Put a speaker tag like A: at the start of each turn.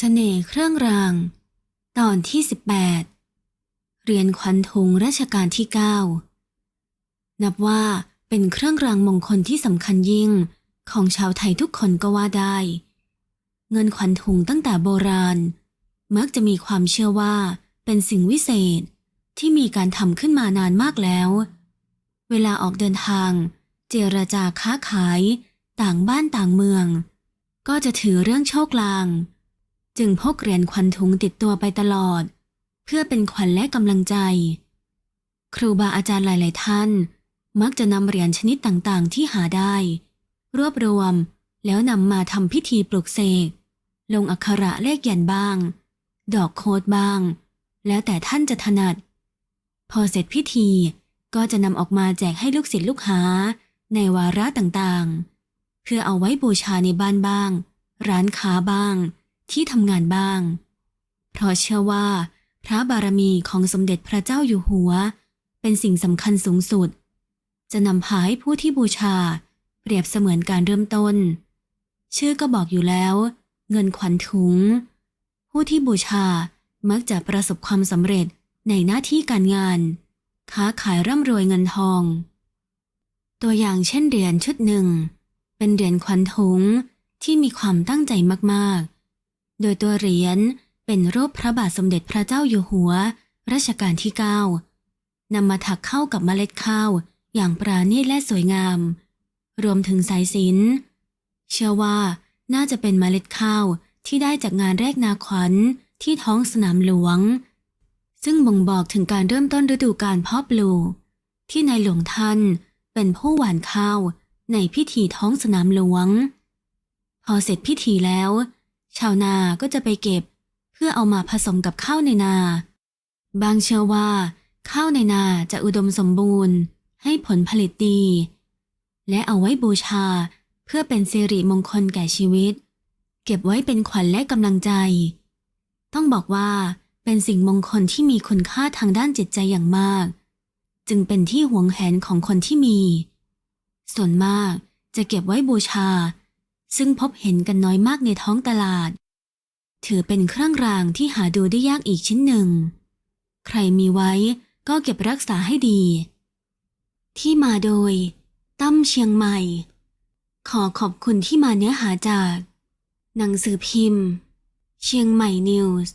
A: เสน่ห์เครื่องราง ตอนที่ 18 เรียนขวัญถุงรัชกาลที่ 9 นับว่าเป็นเครื่องรางมงคลที่สำคัญยิ่งของชาวไทยทุกคนก็ว่าได้ เงินขวัญถุงตั้งแต่โบราณ มักจะมีความเชื่อว่าเป็นสิ่งวิเศษที่มีการทำขึ้นมานานมากแล้ว เวลาออกเดินทาง เจรจาค้าขาย ต่างบ้านต่างเมือง ก็จะถือเรื่องโชคลาง จึงพกเหรียญขวัญถุงติดตัวไปตลอด เพื่อเป็นขวัญและกำลังใจ ครูบาอาจารย์หลาย ๆ ท่าน มักจะนำเหรียญชนิดต่าง ๆ ที่หาได้ รวบรวมแล้วนำมาทำพิธีปลุกเสก ลงอักขระเลขยันบ้าง ดอกโคดบ้าง แล้วแต่ท่านจะถนัด พอเสร็จพิธีก็จะนำออกมาแจกให้ลูกศิษย์ลูกหาในวาระต่าง ๆ เพื่อเอาไว้บูชาในบ้านบ้าง ร้านค้าบ้าง ที่ทำงานบ้าง เพราะเชื่อว่า พระบารมีของสมเด็จพระเจ้าอยู่หัว เป็นสิ่งสำคัญสูงสุด จะนำพาให้ผู้ที่บูชา เปรียบเสมือนการเริ่มต้น ชื่อก็บอกอยู่แล้ว เงินขวัญถุง ผู้ที่บูชามักจะประสบความสำเร็จในหน้าที่การงาน ค้าขายร่ำรวยเงินทอง ตัวอย่างเช่นเหรียญชุดหนึ่ง เป็นเหรียญขวัญถุงที่มีความตั้งใจมากๆ โดยตัวเหรียญเป็นรูปพระบาทสมเด็จพระเจ้าอยู่หัว รัชกาลที่ 9 นำมาถักเข้ากับเมล็ดข้าวอย่างปราณีตและสวยงาม รวมถึงสายสิญจนเชื่อว่าน่าจะเป็นเมล็ดข้าวที่ได้จากงานแรกนาขวัญที่ท้องสนามหลวง ซึ่งบ่งบอกถึงการเริ่มต้นฤดูการเพาะปลูกที่ในหลวงท่านเป็นผู้หว่านข้าวในพิธีท้องสนามหลวง พอเสร็จพิธีแล้ว ชาวนาก็จะไปเก็บ เพื่อเอามาผสมกับข้าวในนา บางเชื่อว่า ข้าวในนาจะอุดมสมบูรณ์ ให้ผลผลิตดี และเอาไว้บูชาเพื่อเป็นสิริมงคลแก่ชีวิต เก็บไว้เป็นขวัญและกำลังใจ ต้องบอกว่าเป็นสิ่งมงคลที่มีคุณค่าทางด้านจิตใจอย่างมาก จึงเป็นที่หวงแหนของคนที่มี ส่วนมากจะเก็บไว้บูชา ซึ่งพบเห็นกันน้อยมากในท้องตลาด ถือเป็นเครื่องรางที่หาดูได้ยากอีกชิ้นหนึ่ง ใครมีไว้ก็เก็บรักษาให้ดี ที่มาโดย ตั้มเชียงใหม่ ขอขอบคุณที่มาเนื้อหาจาก หนังสือพิมพ์ เชียงใหม่นิวส์